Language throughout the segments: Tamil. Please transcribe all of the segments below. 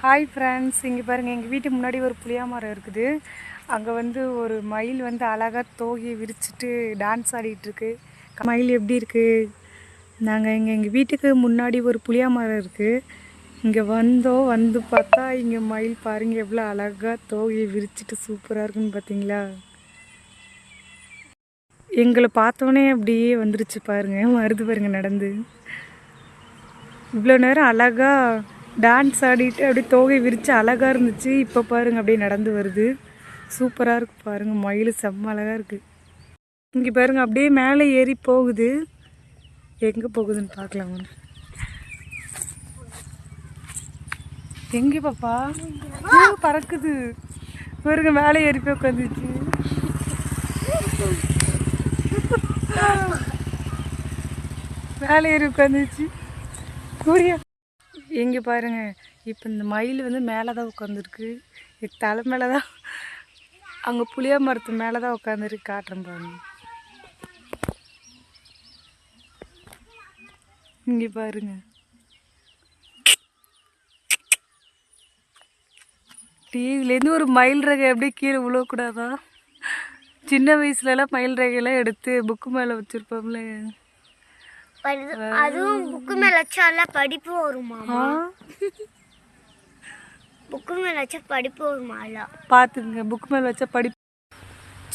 ஹாய் ஃப்ரெண்ட்ஸ் இங்கே பாருங்கள் எங்கள் வீட்டுக்கு முன்னாடி ஒரு புளியா மரம் இருக்குது. அங்கே வந்து ஒரு மயில் வந்து அழகாக தோகையை விரிச்சிட்டு டான்ஸ் ஆடிட்டுருக்கு. மயில் எப்படி இருக்குது நாங்கள் இங்கே எங்கள் வீட்டுக்கு முன்னாடி ஒரு புளியா மரம் இருக்குது இங்கே வந்தோம் வந்து பார்த்தா இங்கே மயில் பாருங்கள் எவ்வளோ அழகாக தோகையை விரிச்சிட்டு சூப்பராக இருக்குன்னு பார்த்தீங்களா எங்களை பார்த்தோன்னே அப்படியே வந்துருச்சு பாருங்கள் மருது பாருங்கள் நடந்து. இவ்வளோ நேரம் அழகாக டான்ஸ் ஆடிட்டு அப்படியே தோகை விரித்து அழகாக இருந்துச்சு. இப்போ பாருங்கள் அப்படியே நடந்து வருது. சூப்பராக இருக்குது பாருங்கள் மயில் செம்ம அழகாக இருக்குது இங்கே பாருங்கள் அப்படியே மேலே ஏறி போகுது. எங்கே போகுதுன்னு பார்க்கலாம் ஒன்று எங்கே பாப்பா? பறக்குது. பாருங்க மேலே ஏறி போய் உட்காந்துச்சு மேலே ஏறி உட்காந்துச்சு கூடியா இங்கே பாருங்க. இப்போ இந்த மயில் வந்து மேலே தான் உட்காந்துருக்கு தலை மேலே தான் அங்கே புளியா மரத்து மேலே தான் உட்காந்துருக்கு காட்டுறேன் பாருங்க. இங்கே பாருங்க. டிவிலேருந்து ஒரு மயில் ரகை அப்படியே கீழே விழக்கூடாதான் சின்ன வயசுலலாம் மயில் ரகையெல்லாம் எடுத்து புக்கு மேலே வச்சுருப்போம்ல அதுவும் புக்கு மேல வச்சாலாம் படிப்பு வருமா புக்கு மேல வச்சா படிப்பு வருமால பார்த்துக்குங்க புக் மேலே வச்சா படி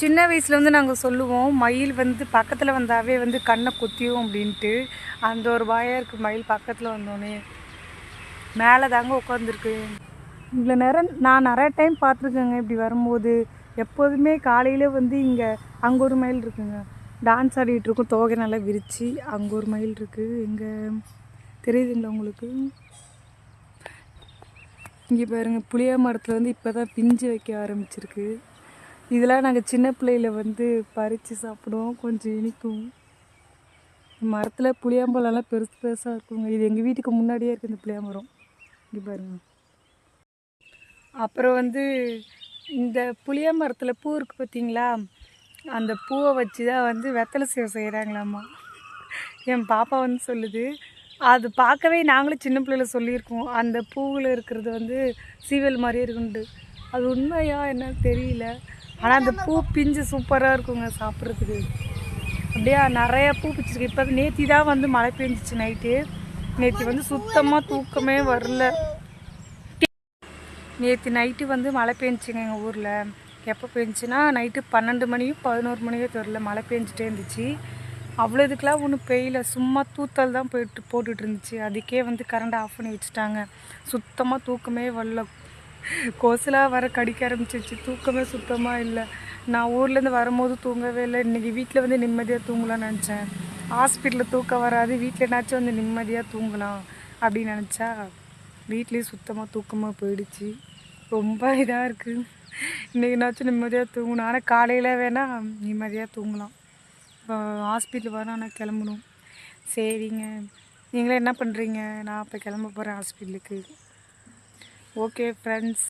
சின்ன வயசில் வந்து நாங்கள் சொல்லுவோம் மயில் வந்து பக்கத்தில் வந்தாவே வந்து கண்ணை குத்தியும் அப்படின்ட்டு. அந்த ஒரு வாயாக இருக்குது மயில் பக்கத்தில் வந்தோடனே மேலே தாங்க உட்காந்துருக்கு இவ்வளோ நேரம் நான் நிறைய டைம் பார்த்துருக்கேங்க இப்படி வரும்போது. எப்போதுமே காலையில் வந்து இங்கே அங்கே ஒரு மயில் இருக்குங்க. டான்ஸ் ஆடிட்டு தோகை நல்லா விரித்து அங்கே ஒரு மயில் இருக்குது இங்கே தெரியுதுங்களா உங்களுக்கு? இங்கே பாருங்கள் புளிய மரத்தில் வந்து இப்போ தான் பிஞ்சு வைக்க ஆரம்பிச்சிருக்கு. இதெல்லாம் நாங்கள் சின்ன பிள்ளையில் வந்து பறித்து சாப்பிடுவோம். கொஞ்சம் இனிக்கும். மரத்தில் புளியாம்பழம்லாம் பெருசு பெருசாக இருக்குங்க. இது எங்கள் வீட்டுக்கு முன்னாடியே இருக்குது இந்த புளியாமரம் இங்கே பாருங்க. அப்புறம் வந்து இந்த புளிய மரத்தில் பூ இருக்குது பார்த்தீங்களா அந்த பூவை வச்சு தான் வந்து வெத்தலை சேவை செய்கிறாங்களாம்மா என் பாப்பா வந்து சொல்லுது அது பார்க்கவே நாங்களும் சின்ன பிள்ளையில சொல்லியிருக்கோம். அந்த பூவில் இருக்கிறது வந்து சீவல் மாதிரியே இருக்குன்ட்டு. அது உண்மையா என்னன்னு தெரியல. ஆனால் அந்த பூ பிஞ்சு சூப்பராக இருக்குங்க சாப்பிட்றதுக்கு. அப்படியே நிறைய பூ பிடிச்சிருக்கு இப்போ நேத்தி தான் வந்து மழை பெஞ்சிச்சு நைட்டு நேற்று வந்து சுத்தமாக தூக்கமே வரல. நேற்று நைட்டு வந்து மழை பெஞ்சுங்க எங்கள் ஊரில். எப்போ பெஞ்சுன்னா நைட்டு பன்னெண்டு மணியும் பதினோரு மணியோ தெரில மழை பெஞ்சிட்டே இருந்துச்சு. அவ்வளோ இதுக்கெலாம் ஒன்றும் பெய்யல. சும்மா தூத்தல் தான் போயிட்டு போட்டுட்டு இருந்துச்சு. அதுக்கே வந்து கரண்ட் ஆஃப் பண்ணி வச்சுட்டாங்க. சுத்தமாக தூக்கமே வரல. கொசுலாக வர கடிக்க ஆரம்பிச்சிச்சு தூக்கமே சுத்தமாக இல்லை. நான் ஊர்லேருந்து வரும்போது தூங்கவே இல்லை. இன்றைக்கி வீட்டில் வந்து நிம்மதியாக தூங்கலாம்னு நினச்சேன். ஹாஸ்பிட்டலில் தூக்கம் வராது. வீட்டில் என்னாச்சும் வந்து நிம்மதியாக தூங்கலாம் அப்படின்னு நினச்சா வீட்லேயும் சுத்தமாக தூக்கமாக போயிடுச்சு. ரொம்ப இதாக இருக்குது இன்றைக்கினாச்சும் நிம்மதியாக தூங்கணும். ஆனால் காலையில் வேணால் நிம்மதியாக தூங்கலாம். இப்போ ஹாஸ்பிட்டல் வர ஆனால் கிளம்பணும். சரிங்க. நீங்களே என்ன பண்ணுறீங்க நான் இப்போ கிளம்ப போகிறேன் ஹாஸ்பிட்டலுக்கு ஓகே ஃப்ரெண்ட்ஸ்